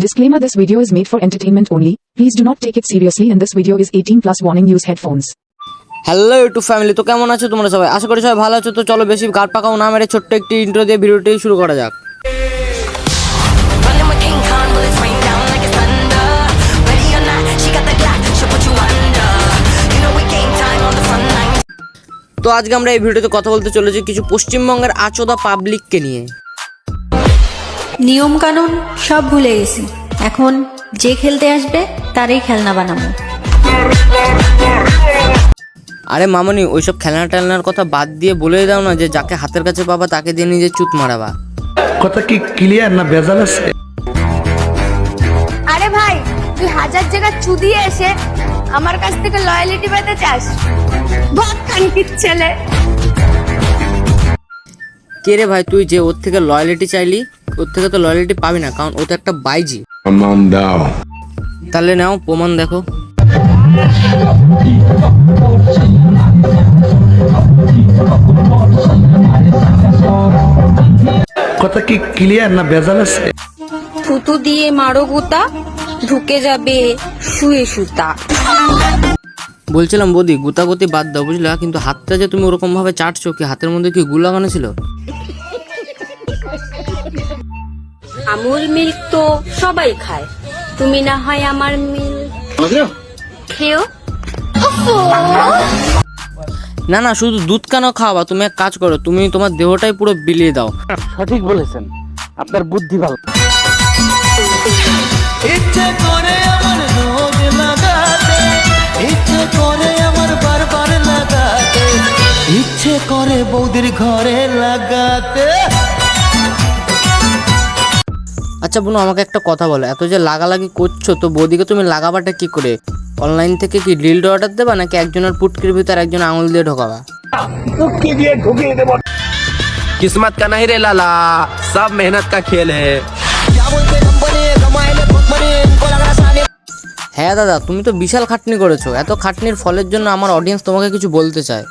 Disclaimer This video is made for entertainment only. Please do not take it seriously and this video is 18 plus warning use headphones. Hello YouTube family তো কেমন আছো তোমরা সবাই আশা করি সবাই ভালো আছো তো চলো বেশি গাড় পাকাও না মেরে ছোট্ট একটি ইন্ট্রো দিয়ে ভিডিওটি শুরু করা যাক. তো আজকে আমরা এই ভিডিওতে কথা বলতে চলেছি কিছু পশ্চিমবঙ্গের আচোদা পাবলিককে নিয়ে নিয়ম কানুন সব ভুলে গেছি। এখন যে খেলতে আসবে তারই খেলনা বানাবো। আরে মামনি ওইসব খেলনা টেলনার কথা বাদ দিয়ে বলে দাও না যে যাকে হাতের কাছে পাবা তাকে দিয়ে নিজে চুত মারাবা। কথা কি ক্লিয়ার না ভেজাল আছে? আরে ভাই তুই হাজার জায়গা চুদিয়ে এসে আমার কাছ থেকে লয়ালিটি পেতে চাস? ভাগ কানকির ছেলে? কে রে ভাই তুই যে ওর থেকে লয়ালিটি চাইলি ওর থেকে তো লয়ালিটি পাবি না কারণ ও তো একটা বাইজি। প্রমাণ দাও। তাহলে নাও প্রমাণ দেখো। কথা কি ক্লিয়ার না বেজাল আছে? থুতু দিয়ে মারো গুতা ঢুকে যাবে শুয়ে সুতা। বলছিলাম বৌদি গুতাগুতি বাদ দাও বুঝলা? কিন্তু হাতটা যে তুমি ওরকম ভাবে চাটছো কি হাতের মধ্যে কি গুল লাগানো ছিল আমুল মিল্ক তো সবাই খায়। তুমি না হয় আমার মিল্ক খেও? না না শুধু দুধ কেন খাওয়াবা? তুমি এক কাজ করো তুমি তোমার দেহটাই পুরো বিলিয়ে দাও। ইচ্ছে করে বৌদির ঘরে লাগাতে আচ্ছা বোনো আমাকে একটা কথা বলো এত যে লাগালাগি করছো তো বৌদিকে তুমি লাগাবাটা কি করে অনলাইন থেকে কি ডিলড অর্ডার দেবা নাকি একজনের পুটকির ভিতর একজন আঙুল দিয়ে ঢোকাবা किस्मत का नहीं रे लाला सब मेहनत का खेल है হ্যাঁ দাদা তুমি তো বিশাল খাটনি করেছো এত খাটনির ফলের জন্য আমার অডিয়েন্স তোমাকে কিছু বলতে চায়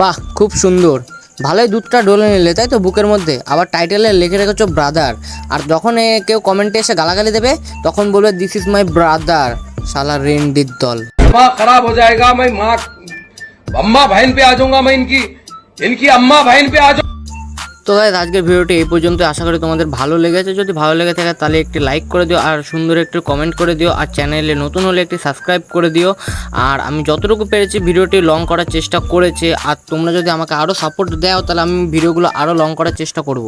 বাহ খুব সুন্দর ভালোই দুধটা ডলে নিলে তাই তো বুকের মধ্যে আবার টাইটেলে লিখে রেখেছো ব্রাদার আর যখন কেউ কমেন্টে এসে গালাগালি দেবে তখন বলবে দিস ইজ মাই ব্রাদার শালা রেন্ডির দল दिमाग खराब हो जाएगा मैं माँ अम्मा बहन पे आ जाऊंगा मैं इनकी इनकी अम्मा बहन पे आ जाऊंगा তো গাইজ আজকের ভিডিওটি এই পর্যন্ত আশা করি তোমাদের ভালো লেগেছে যদি ভালো লেগে থাকে তাহলে একটি লাইক করে দিও আর সুন্দর একটি কমেন্ট করে দিও আর চ্যানেলে নতুন হলে একটি সাবস্ক্রাইব করে দিও আর আমি যতটুকু পেরেছি ভিডিওটি লং করার চেষ্টা করেছি আর তোমরা যদি আমাকে আরও সাপোর্ট দাও তাহলে আমি ভিডিওগুলো আরও লং করার চেষ্টা করব